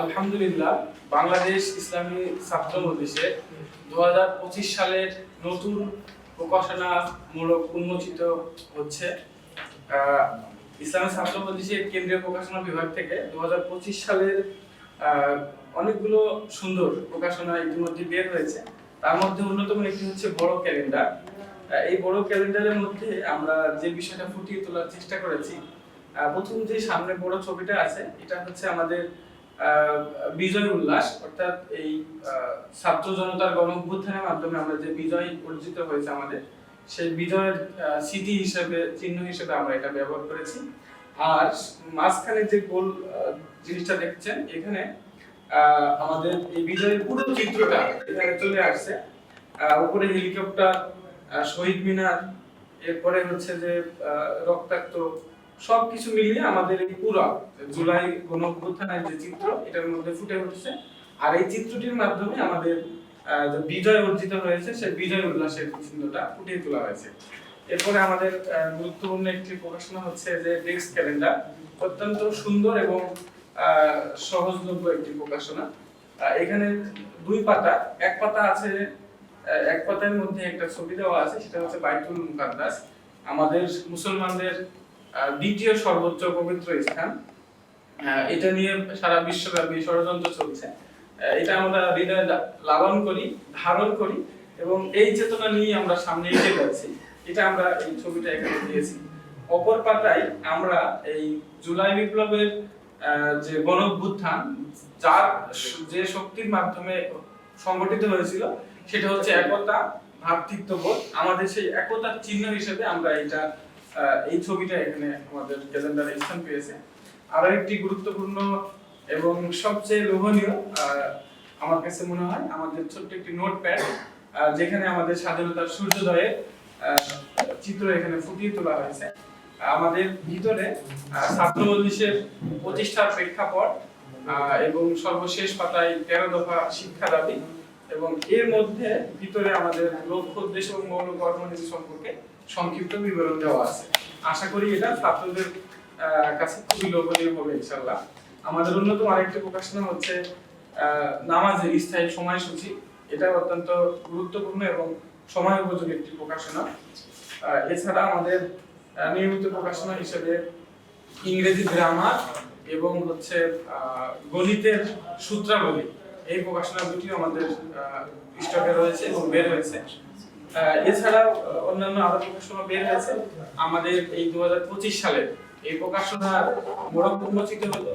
আলহামদুলিল্লাহ, বাংলাদেশ ইসলামী ছাত্র মজলিসে দু সালের নতুন প্রকাশনামূলক উন্মোচিত হচ্ছে। ইসলামী ছাত্র মজলিসের কেন্দ্রীয় প্রকাশনা বিভাগ থেকে দু হাজার পঁচিশ সালের অনেকগুলো সুন্দর প্রকাশনা ইতিমধ্যে বের হয়েছে। তার মধ্যে অন্যতম একটি হচ্ছে বড় ক্যালেন্ডার। এই বড় ক্যালেন্ডারের মধ্যে আমরা যে বিষয়টা ফুটিয়ে তোলার চেষ্টা করেছি প্রথম যে সামনে বড় ছবিটা আছে, এটা হচ্ছে আমাদের বিজয় উল্লাস, অর্থাৎ এই ছাত্র জনতার গণ অভ্যুত্থানের মাধ্যমে আমরা যে বিজয় অর্জিত হয়েছে আমাদের, সেই বিজয়ের স্মৃতি হিসেবে, চিহ্ন হিসেবে আমরা এটা ব্যবহার করেছি। আর মাঝখানে যে গোল জিনিসটা দেখছেন, এখানে আমাদের এই বিজয়ের পুরো চিত্রটা এখানে চলে আসছে। উপরে হেলিকপ্টার শহীদ মিনার, এরপরে হচ্ছে যে রক্তাক্ত সবকিছু মিলিয়ে আমাদের এই পুরো জুলাই গণ অভ্যুত্থানের যে চিত্র, এটার মধ্যে ফুটে উঠছে। আর এই চিত্রটির মাধ্যমে আমাদের বিজয় অর্জিত হয়েছে, সেই বিজয় উল্লাসের চিহ্নটা ফুটিয়ে তোলা হয়েছে। এরপরে আমাদের গুরুত্বপূর্ণ একটি প্রকাশনা হচ্ছে যে ডেস্ক ক্যালেন্ডার অত্যন্ত সুন্দর এবং সহজলভ্য একটি প্রকাশনা। এখানে দুই পাতা, এক পাতা আছে এক পাতার মধ্যে একটা ছবি দেওয়া আছে, সেটা হচ্ছে বাইতুল মুকাদ্দাস। আমাদের মুসলমানদের দ্বিতীয় সর্বোচ্চ পবিত্র স্থান। এটা নিয়ে সারা বিশ্বব্যাপী ষড়যন্ত্র চলছে। এটা আমরা হৃদয়ে লালন করি, ধারণ করি এবং এই চেতনা নিয়ে আমরা সামনে এগিয়ে যাচ্ছি। এটা আমরা এই ছবিটা এখানে দিয়েছি। অপর পাতায় আমরা এই জুলাই বিপ্লবের যে গণ অভ্যুত্থান যার যে শক্তির মাধ্যমে সংগঠিত হয়েছিল, সেটা হচ্ছে একতা ভ্রাতৃত্ববোধ আমাদের সেই একতার চিহ্ন হিসেবে আমরা এটা এই ছবিটা এখানে আমাদের ক্যালেন্ডারে স্থান পেয়েছে। আরও একটি গুরুত্বপূর্ণ এবং সবচেয়ে লোভনীয় আমার কাছে মনে হয় আমাদের ছোট্ট একটি নোটপ্যাড যেখানে আমাদের স্বাধীনতার সূর্যোদয়ের চিত্র এখানে ফুটিয়ে তোলা হয়েছে। আমাদের ভিতরে আহ, প্রতিষ্ঠার প্রেক্ষাপট এবং সর্বশেষ পাতায় তেরো দফা শিক্ষা দাবি। এবং এর মধ্যে ভিতরে আমাদের লক্ষ্য, উদ্দেশ্য এবং মৌল কর্মনীতি সম্পর্কে সংক্ষিপ্ত বিবরণ দেওয়া আছে। আশা করি এটা ছাত্রদের কাছে খুবই লোভনীয় হবে ইনশাল্লাহ আমাদের অন্যতম আরেকটি প্রকাশনা হচ্ছে নামাজের স্থায়ী সময়সূচি। এটা অত্যন্ত গুরুত্বপূর্ণ এবং সময় উপযোগী একটি প্রকাশনা। এছাড়া আমাদের নিয়মিত প্রকাশনা হিসেবে ইংরেজি গ্রামার এবং হচ্ছে গণিতের সূত্রাবলী। এই প্রকাশনা দুটি আমাদের স্টকে রয়েছে এবং বের হয়েছে। আহ, এছাড়াও অন্যান্য আরও প্রকাশনা বের হয়েছে। আমাদের এই দু হাজার পঁচিশ সালে এই প্রকাশনা মোড়ক উন্মোচিত হলো।